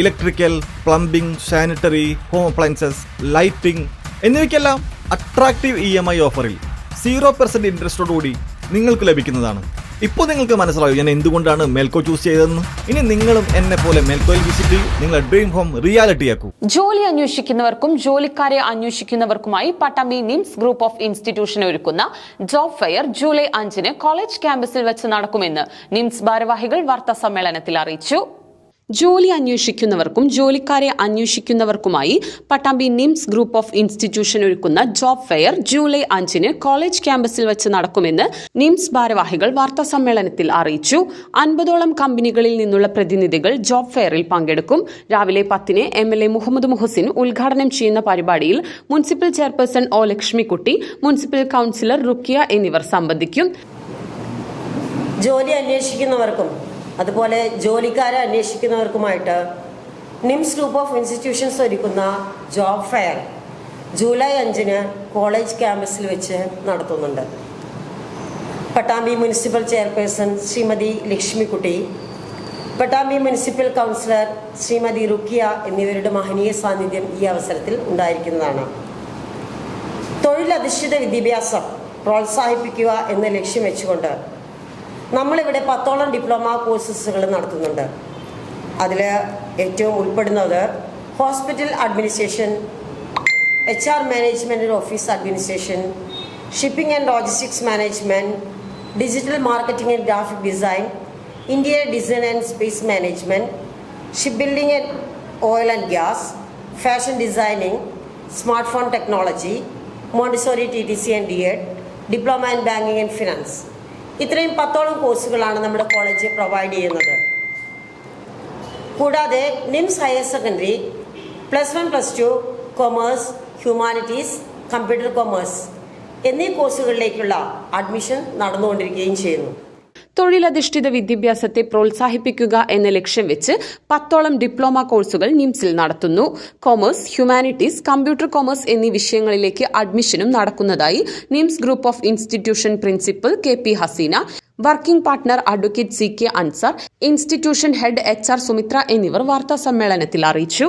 Electrical plumbing sanitary home appliances lighting എന്നിവയ്ക്കെല്ലാം attractive E M I ഓഫറിൽ zero percent ഇൻട്രസ്റ്റോടുകൂടി നിങ്ങൾക്ക് ലഭിക്കുന്നതാണ്. ഇപ്പോൾ നിങ്ങൾക്ക് മനസ്സിലാവും ഞാൻ എന്തുകൊണ്ടാണ് മെൽക്കോ ചൂസ് ചെയ്തതെന്ന്? ഇനി നിങ്ങളും എന്നെ പോലെ മേൽക്കോയിൽ വിസിറ്റ് ചെയ്യും. നിങ്ങളുടെ ഡ്രീം ഹോം റിയാലിറ്റി ആക്കൂ. ജോലി അന്വേഷിക്കുന്നവർക്കും ജോലിക്കാരെ അന്വേഷിക്കുന്നവർക്കുമായി Pattambi NIMS group of institution ഒരുക്കുന്ന ജോബ് ഫെയർ ജൂലൈ അഞ്ചിന് കോളേജ് ക്യാമ്പസിൽ വെച്ച് നടക്കുമെന്ന് നിംസ് ഭാരവാഹികൾ വാർത്താ സമ്മേളനത്തിൽ അറിയിച്ചു. ജോലി അന്വേഷിക്കുന്നവർക്കും ജോലിക്കാരെ അന്വേഷിക്കുന്നവർക്കുമായി Pattambi NIMS group of institution ഒരുക്കുന്ന ജോബ് ഫെയർ ജൂലൈ അഞ്ചിന് കോളേജ് ക്യാമ്പസിൽ വെച്ച് നടക്കുമെന്ന് നിംസ് ഭാരവാഹികൾ വാർത്താ സമ്മേളനത്തിൽ അറിയിച്ചു. അൻപതോളം കമ്പനികളിൽ നിന്നുള്ള പ്രതിനിധികൾ ജോബ് ഫെയറിൽ പങ്കെടുക്കും. രാവിലെ പത്തിന് M L A Muhammad Muhsin ഉദ്ഘാടനം ചെയ്യുന്ന പരിപാടിയിൽ municipal chairperson O Lakshmikutty municipal councillor Rukhiya എന്നിവർ സംബന്ധിക്കും. ജോലി അന്വേഷിക്കുന്നവർക്കും അതുപോലെ ജോലിക്കാരെ അന്വേഷിക്കുന്നവർക്കുമായിട്ട് നിംസ് ഗ്രൂപ്പ് ഓഫ് ഇൻസ്റ്റിറ്റ്യൂഷൻസ് ഒരുക്കുന്ന ജോബ് ഫെയർ ജൂലൈ അഞ്ചിന് കോളേജ് ക്യാമ്പസിൽ വെച്ച് നടത്തുന്നുണ്ട്. Pattambi municipal chairperson Shrimati Lakshmikutty Pattambi municipal councillor Shrimati Rukhiya എന്നിവരുടെ മഹനീയ സാന്നിധ്യം ഈ അവസരത്തിൽ ഉണ്ടായിരിക്കുന്നതാണ്. തൊഴിലധിഷ്ഠിത വിദ്യാഭ്യാസം പ്രോത്സാഹിപ്പിക്കുക എന്ന ലക്ഷ്യം വെച്ചുകൊണ്ട് നമ്മളിവിടെ പത്തോളം ഡിപ്ലോമ കോഴ്സസുകൾ നടത്തുന്നുണ്ട്. അതിൽ ഏറ്റവും ഉൾപ്പെടുന്നത് hospital administration H R management office administration shipping and logistics management digital marketing and graphic design Indian design and space management ship building and oil and gas fashion designing smart phone technology Montessori T T C and D Ed diploma and banking and finance. ഇത്രയും പത്തോളം കോഴ്സുകളാണ് നമ്മുടെ college provide ചെയ്യുന്നത്. കൂടാതെ NIMS higher secondary plus one plus two commerce humanities computer commerce എന്നീ കോഴ്സുകളിലേക്കുള്ള admission നടന്നുകൊണ്ടിരിക്കുകയും ചെയ്യുന്നു. തൊഴിലധിഷ്ഠിത വിദ്യാഭ്യാസത്തെ പ്രോത്സാഹിപ്പിക്കുക എന്ന ലക്ഷ്യം വെച്ച് പത്തോളം ഡിപ്ലോമ കോഴ്സുകൾ നിംസിൽ നടത്തുന്നു. കോമേഴ്സ് ഹ്യൂമാനിറ്റീസ് കമ്പ്യൂട്ടർ കോമേഴ്സ് എന്നീ വിഷയങ്ങളിലേക്ക് അഡ്മിഷനും നടക്കുന്നതായി NIMS group of institution principal K P Haseena working partner advocate C K Ansar institution head H R Sumithra എന്നിവർ വാർത്താ സമ്മേളനത്തിൽ അറിയിച്ചു.